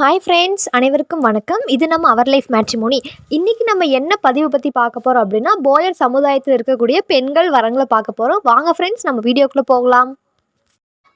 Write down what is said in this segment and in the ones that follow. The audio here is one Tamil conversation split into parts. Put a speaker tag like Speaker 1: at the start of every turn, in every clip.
Speaker 1: ஹாய் ஃப்ரெண்ட்ஸ் அனைவருக்கும் வணக்கம். இது நம்ம அவர் லைஃப் மேட்ரிமோனி இன்றைக்கி நம்ம என்ன பதிவு பற்றி பார்க்க போகிறோம் அப்படின்னா போயர் சமுதாயத்தில் இருக்கக்கூடிய பெண்கள் வரங்களை பார்க்க போகிறோம் வாங்க ஃப்ரெண்ட்ஸ் நம்ம வீடியோக்குள்ளே போகலாம்.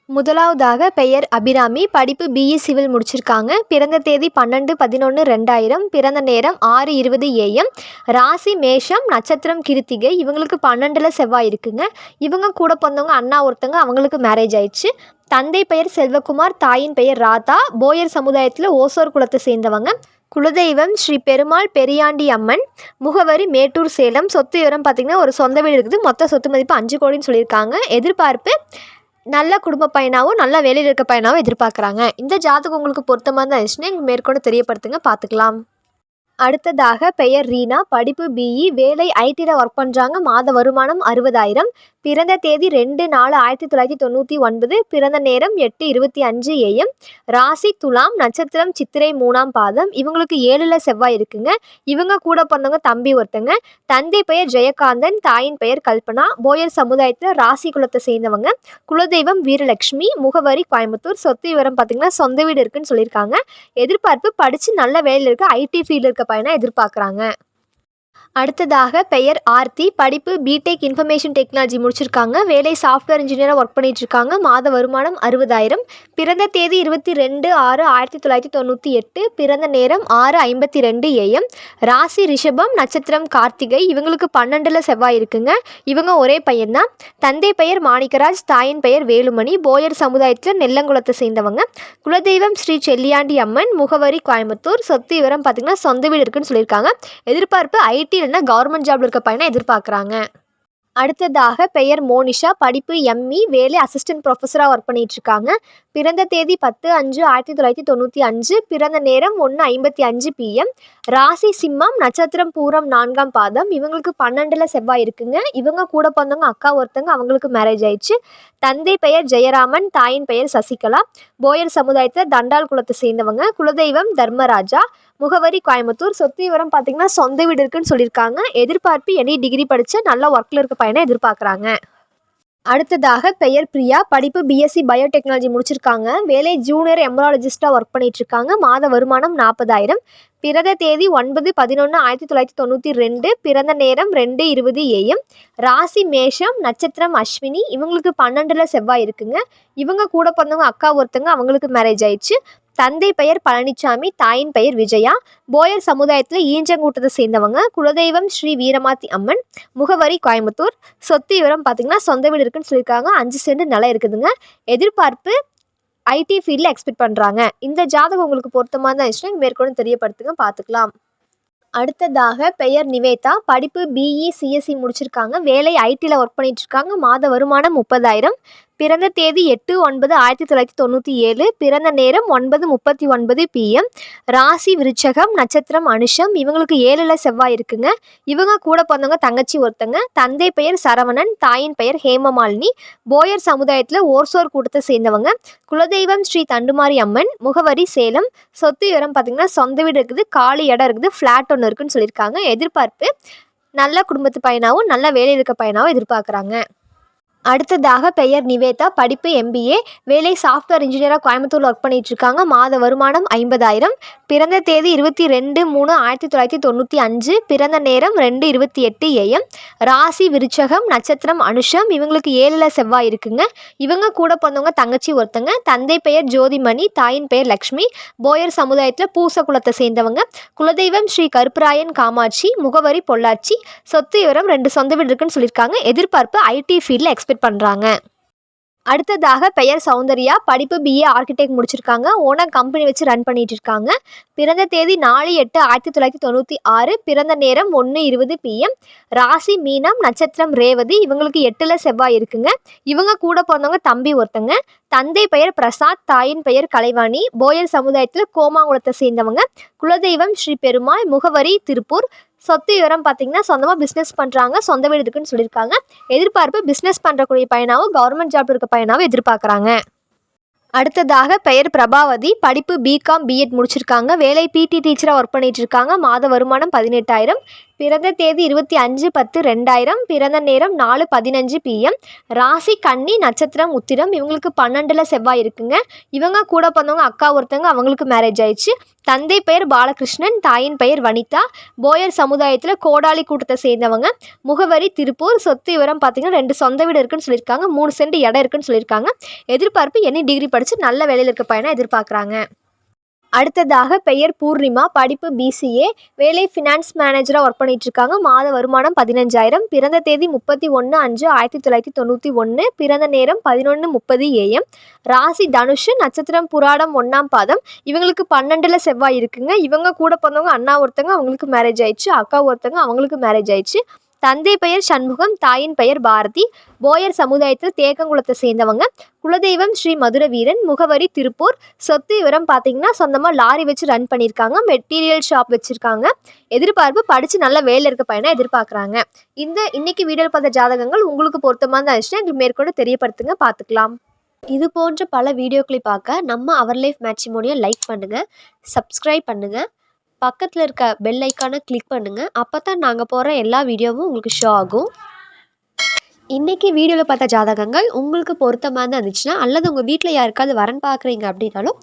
Speaker 1: முதலாவதாக பெயர் அபிராமி. படிப்பு பிஇ சிவில் முடிச்சிருக்காங்க. பிறந்த தேதி பன்னெண்டு பதினொன்று ரெண்டாயிரம். பிறந்த நேரம் ஆறு இருபது ஏஎம் ராசி மேஷம் நட்சத்திரம் கிருத்திகை இவங்களுக்கு பன்னெண்டில் செவ்வாய் இருக்குங்க. இவங்க கூட பிறந்தவங்க அண்ணா ஒருத்தவங்க அவங்களுக்கு மேரேஜ் ஆயிடுச்சு. தந்தை பெயர் செல்வகுமார் தாயின் பெயர் ராதா. போயர் சமுதாயத்தில் ஓசோர் குலத்தை சேர்ந்தவங்க. குலதெய்வம் ஸ்ரீ பெருமாள் பெரியாண்டி அம்மன். முகவரி மேட்டூர் சேலம். சொத்து விவரம் பார்த்திங்கன்னா ஒரு சொந்த வீடு இருக்குது. மொத்த சொத்து மதிப்பு அஞ்சு கோடின்னு சொல்லியிருக்காங்க. எதிர்பார்ப்பு நல்ல குடும்ப பையனாகவும் நல்ல வேலையில் இருக்க பையனாகவும் எதிர்பார்க்குறாங்க. இந்த ஜாதகம் உங்களுக்கு பொருத்தமாக தான் இருந்துச்சுன்னா எங்களுக்கு மேற்கொண்டு தெரியப்படுத்துங்க பார்த்துக்கலாம் அடுத்ததாக பெயர் ரீனா படிப்பு பிஇ வேலை ஐடியில் ஒர்க் பண்ணுறாங்க மாத வருமானம் அறுபதாயிரம். பிறந்த தேதி ரெண்டு நாலு ஆயிரத்தி தொள்ளாயிரத்தி தொண்ணூற்றி ஒன்பது பிறந்த நேரம் எட்டு இருபத்தி அஞ்சு ஏஎம் ராசி துலாம் நட்சத்திரம் சித்திரை மூணாம் பாதம். இவங்களுக்கு ஏழில் செவ்வாய் இருக்குங்க. இவங்க கூட பிறந்தவங்க தம்பி ஒருத்தங்க. தந்தை பெயர் ஜெயகாந்தன் தாயின் பெயர் கல்பனா. போயர் சமுதாயத்தில் ராசி குலத்தை சேர்ந்தவங்க. குலதெய்வம் வீரலட்சுமி முகவரி கோயம்புத்தூர். சொத்து விவரம் பார்த்தீங்கன்னா சொந்த வீடு இருக்குன்னு சொல்லியிருக்காங்க. எதிர்பார்ப்பு படித்து நல்ல வேலையில் இருக்க ஐடி ஃபீல்டில் இருக்க பையனாக எதிர்பார்க்குறாங்க. அடுத்ததாக பெயர் ஆர்த்தி. படிப்பு பிடெக் இன்ஃபர்மேஷன் டெக்னாலஜி முடிச்சிருக்காங்க. வேலை சாஃப்ட்வேர் இன்ஜினியராக ஒர்க் பண்ணிகிட்ருக்காங்க மாத வருமானம் அறுபதாயிரம். பிறந்த தேதி இருபத்தி ரெண்டு ஆறு ஆயிரத்தி தொள்ளாயிரத்தி தொண்ணூற்றி எட்டு. பிறந்த நேரம் ஆறு ஐம்பத்தி ரெண்டு ஏஎம் ராசி ரிஷபம் நட்சத்திரம் கார்த்திகை. இவங்களுக்கு பன்னெண்டில் செவ்வாய் இருக்குங்க. இவங்க ஒரே பையன்தான். தந்தை பெயர் மாணிக்கராஜ் தாயின் பெயர் வேலுமணி. போயர் சமுதாயத்தில் நெல்லங்குளத்தை சேர்ந்தவங்க. குலதெய்வம் ஸ்ரீ செல்லியாண்டி அம்மன் முகவரி கோயம்புத்தூர். சொத்து விவரம் பார்த்திங்கன்னா சொந்த வீடு இருக்குன்னு சொல்லியிருக்காங்க. எதிர்பார்ப்பு ஐடி இல்லைன்னா கவர்மெண்ட் ஜாப்ல இருக்க பையனை எதிர்பார்க்குறாங்க? அடுத்ததாக பெயர் மோனிஷா படிப்பு எம்இ வேலை அசிஸ்டன்ட் ப்ரொஃபஸராக ஒர்க் பண்ணிட்டு இருக்காங்க பிறந்த தேதி பத்து அஞ்சு ஆயிரத்தி தொள்ளாயிரத்தி தொண்ணூற்றி அஞ்சு பிறந்த நேரம் ஒன்று ஐம்பத்தி அஞ்சு பிஎம் ராசி சிம்மம் நட்சத்திரம் பூரம் நான்காம் பாதம். இவங்களுக்கு பன்னெண்டில் செவ்வாய் இருக்குங்க. இவங்க கூட பிறந்தவங்க அக்கா ஒருத்தங்க அவங்களுக்கு மேரேஜ் ஆயிடுச்சு. தந்தை பெயர் ஜெயராமன் தாயின் பெயர் சசிகலா. போயர் சமுதாயத்தை தண்டால் குலத்தை சேர்ந்தவங்க. குலதெய்வம் தர்மராஜா. முகவரி கோயம்புத்தூர். சொத்து விவரம் பார்த்தீங்கன்னா சொந்த வீடு இருக்குன்னு சொல்லியிருக்காங்க. எதிர்பார்ப்பு எனி டிகிரி படித்து நல்ல ஒர்க்கில் இருக்க பையனை எதிர்பார்க்குறாங்க. அடுத்ததாக பெயர் பிரியா. படிப்பு பிஎஸ்சி பயோடெக்னாலஜி முடிச்சிருக்காங்க. வேலை ஜூனியர் எம்ப்ராலஜிஸ்ட்டாக ஒர்க் பண்ணிட்டு இருக்காங்க மாத வருமானம் நாற்பதாயிரம் பிறந்த தேதி ஒன்பது பதினொன்று ஆயிரத்தி தொள்ளாயிரத்தி தொண்ணூற்றி ரெண்டு. பிறந்த நேரம் ரெண்டு இருபது ஏஎம். ராசி மேஷம் நட்சத்திரம் அஸ்வினி. இவங்களுக்கு பன்னெண்டில் செவ்வாய் இருக்குங்க. இவங்க கூட பிறந்தவங்க அக்கா ஒருத்தங்க அவங்களுக்கு மேரேஜ் ஆயிடுச்சு. தந்தை பெயர் பழனிசாமி தாயின் பெயர் விஜயா. போயர் சமுதாயத்தில் ஈஞ்சங்கூட்டத்தை சேர்ந்தவங்க குலதெய்வம் ஸ்ரீ வீரமாத்தி அம்மன் முகவரி கோயம்புத்தூர். சொத்து விவரம் பார்த்தீங்கன்னா சொந்த வீடு இருக்குன்னு சொல்லியிருக்காங்க. அஞ்சு சென்ட் நிலம் இருக்குதுங்க. எதிர்பார்ப்பு ஐடி ஃபீல்டில் எக்ஸ்பெக்ட் பண்ணுறாங்க இந்த ஜாதகம் உங்களுக்கு பொருத்தமாக தான் இருந்துச்சுன்னா மேற்கொண்டு தெரியப்படுத்துங்க. பார்த்துக்கலாம் அடுத்ததாக பெயர் நிவேதா. படிப்பு பிஇ சிஎஸ்சி முடிச்சிருக்காங்க. வேலை ஐடியில் ஒர்க் பண்ணிட்டு இருக்காங்க. மாத வருமானம் முப்பதாயிரம். பிறந்த தேதி எட்டு ஒன்பது ஆயிரத்தி தொள்ளாயிரத்தி தொண்ணூற்றி ஏழு பிறந்த நேரம் ஒன்பது முப்பத்தி ஒன்பது பிஎம் ராசி விருச்சகம் நட்சத்திரம் அனுஷம் இவங்களுக்கு ஏழில் செவ்வாய் இருக்குங்க. இவங்க கூட பிறந்தவங்க தங்கச்சி ஒருத்தங்க. தந்தை பெயர் சரவணன் தாயின் பெயர் ஹேமமாலினி. போயர் சமுதாயத்தில் ஓர்சோர் கூட்டத்தை சேர்ந்தவங்க. குலதெய்வம் ஸ்ரீ தண்டுமாரி அம்மன் முகவரி சேலம். சொத்து விவரம் பார்த்திங்கன்னா சொந்த வீடு இருக்குது காலி இடம் இருக்குது ஃப்ளாட் ஒன்று இருக்குன்னு சொல்லியிருக்காங்க. எதிர்பார்ப்பு நல்ல குடும்பத்து பையனாகவும் நல்ல வேலை இருக்க பையனாகவும் எதிர்பார்க்குறாங்க. அடுத்ததாக பெயர் நிவேதா படிப்பு எம்பிஏ வேலை சாஃப்ட்வேர் இன்ஜினியராக கோயம்புத்தூரில் ஒர்க் பண்ணிட்டு இருக்காங்க. மாத வருமானம் ஐம்பதாயிரம். பிறந்த தேதி இருபத்தி ரெண்டு மூணு ஆயிரத்தி தொள்ளாயிரத்தி தொண்ணூற்றி அஞ்சு. பிறந்த நேரம் ரெண்டு இருபத்தி எட்டு ஏஎம் ராசி விருச்சகம் நட்சத்திரம் அனுஷம். இவங்களுக்கு ஏழில் செவ்வாய் இருக்குங்க. இவங்க கூட பிறந்தவங்க தங்கச்சி ஒருத்தங்க. தந்தை பெயர் ஜோதிமணி தாயின் பெயர் லக்ஷ்மி. போயர் சமுதாயத்தில் பூச குலத்தை சேர்ந்தவங்க. குலதெய்வம் ஸ்ரீ கருப்பராயன் காமாட்சி முகவரி பொள்ளாச்சி. சொத்து விவரம் ரெண்டு சொந்த வீடு இருக்குன்னு சொல்லியிருக்காங்க. எதிர்பார்ப்பு ஐடி ஃபீல்டில் எக்ஸ்பெக்ட் பண்ணுறாங்க அடுத்ததாக பெயர் சௌந்தர்யா படிப்பு பிஏ ஆர்கிடெக்ட் முடிச்சிருக்காங்க. ஓனர் கம்பெனி வச்சு ரன் பண்ணிட்டு இருக்காங்க. பிறந்த தேதி நாலு எட்டு ஆயிரத்தி தொள்ளாயிரத்தி தொண்ணூற்றி ஆறு. பிறந்த நேரம் ஒன்று இருபது பிஎம் ராசி மீனம் நட்சத்திரம் ரேவதி இவங்களுக்கு எட்டில் செவ்வாய் இருக்குங்க. இவங்க கூட பிறந்தவங்க தம்பி ஒருத்தங்க. தந்தை பெயர் பிரசாத் தாயின் பெயர் கலைவாணி. போயர் சமுதாயத்தில் கோமாங்குளத்தை சேர்ந்தவங்க. குலதெய்வம் ஸ்ரீ பெருமாள் முகவரி திருப்பூர் சொத்து விவரம் பார்த்தீங்கன்னா சொந்தமாக பிஸ்னஸ் பண்ணுறாங்க சொந்த வீடு இருக்குன்னு சொல்லியிருக்காங்க. எதிர்பார்ப்பு பிஸ்னஸ் பண்ணுறக்கூடிய பையனாகவும் கவர்மெண்ட் ஜாப் இருக்க பையனாகவும் எதிர்பார்க்குறாங்க. அடுத்ததாக பெயர் பிரபாவதி படிப்பு பிகாம் பிஎட் முடிச்சிருக்காங்க. வேலை பிடி டீச்சராக ஒர்க் பண்ணிட்டு இருக்காங்க. மாத வருமானம் பதினெட்டாயிரம். பிறந்த தேதி இருபத்தி அஞ்சு பத்து ரெண்டாயிரம் பிறந்த நேரம் நாலு பதினஞ்சு பிஎம் ராசி கன்னி நட்சத்திரம் உத்திரம் இவங்களுக்கு பன்னெண்டில் செவ்வாய் இருக்குங்க. இவங்க கூட பிறந்தவங்க அக்கா ஒருத்தவங்க அவங்களுக்கு மேரேஜ் ஆயிடுச்சு. தந்தை பெயர் பாலகிருஷ்ணன் தாயின் பெயர் வனிதா. போயர் சமுதாயத்தில் கோடாலி கூட்டத்தை சேர்ந்தவங்க. முகவரி திருப்பூர் சொத்து விவரம் பார்த்தீங்கன்னா ரெண்டு சொந்த வீடு இருக்குன்னு சொல்லியிருக்காங்க. மூணு சென்ட் இடம் இருக்குன்னு சொல்லியிருக்காங்க. எதிர்பார்ப்பு என்ன டிகிரி படித்து நல்ல வேலையில் இருக்க பையனாக எதிர்பார்க்குறாங்க. அடுத்ததாக பெயர் பூர்ணிமா படிப்பு பிசிஏ வேலை ஃபினான்ஸ் மேனேஜராக ஒர்க் பண்ணிட்டு இருக்காங்க மாத வருமானம் பதினஞ்சாயிரம் பிறந்த தேதி முப்பத்தி ஒன்று அஞ்சு ஆயிரத்தி தொள்ளாயிரத்தி தொண்ணூற்றி ஒன்று பிறந்த நேரம் பதினொன்று முப்பது ஏஎம் ராசி தனுஷு நட்சத்திரம் புராடம் ஒன்றாம் பாதம். இவங்களுக்கு பன்னெண்டில் செவ்வாய் இருக்குங்க. இவங்க கூட பிறந்தவங்க அண்ணா ஒருத்தங்க அவங்களுக்கு மேரேஜ் ஆயிடுச்சு. அக்கா ஒருத்தங்க அவங்களுக்கு மேரேஜ் ஆயிடுச்சு. தந்தை பெயர் சண்முகம் தாயின் பெயர் பாரதி. போயர் சமுதாயத்தில் தேக்கங்குளத்தை சேர்ந்தவங்க. குலதெய்வம் ஸ்ரீ மதுர வீரன் முகவரி திருப்பூர். சொத்து விவரம் பார்த்தீங்கன்னா சொந்தமாக லாரி வச்சு ரன் பண்ணியிருக்காங்க. மெட்டீரியல் ஷாப் வச்சுருக்காங்க. எதிர்பார்ப்பு படித்து நல்ல வேலை இருக்க பையனை எதிர்பார்க்குறாங்க. இந்த இன்னைக்கு வீடியோ பார்த்த ஜாதகங்கள் உங்களுக்கு பொருத்தமாக தான் இருந்துச்சுன்னா எங்களுக்கு மேற்கொண்டு தெரியப்படுத்துங்க பார்த்துக்கலாம் இது போன்ற பல வீடியோக்களை பார்க்க நம்ம அவர் லைஃப் மேட்சிமோனியை லைக் பண்ணுங்கள் சப்ஸ்கிரைப் பண்ணுங்கள் பக்கத்தில் இருக்க பெல் ஐக்கானை கிளிக் பண்ணுங்கள் அப்போ தான் நாங்கள் போடுற எல்லா வீடியோவும் உங்களுக்கு ஷோ ஆகும். இன்றைக்கி வீடியோவில் பார்த்த ஜாதகங்கள் உங்களுக்கு பொருத்தமாக தான் இருந்துச்சுன்னா அல்லது உங்கள் வீட்டில் யாருக்காவது வரன் பார்க்குறீங்க அப்படின்னாலும்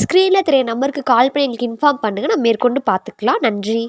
Speaker 1: ஸ்க்ரீனில் தெரிய நம்பருக்கு கால் பண்ணி எங்களுக்கு இன்ஃபார்ம் பண்ணுங்கள் நம்ம மேற்கொண்டு பார்த்துக்கலாம். நன்றி.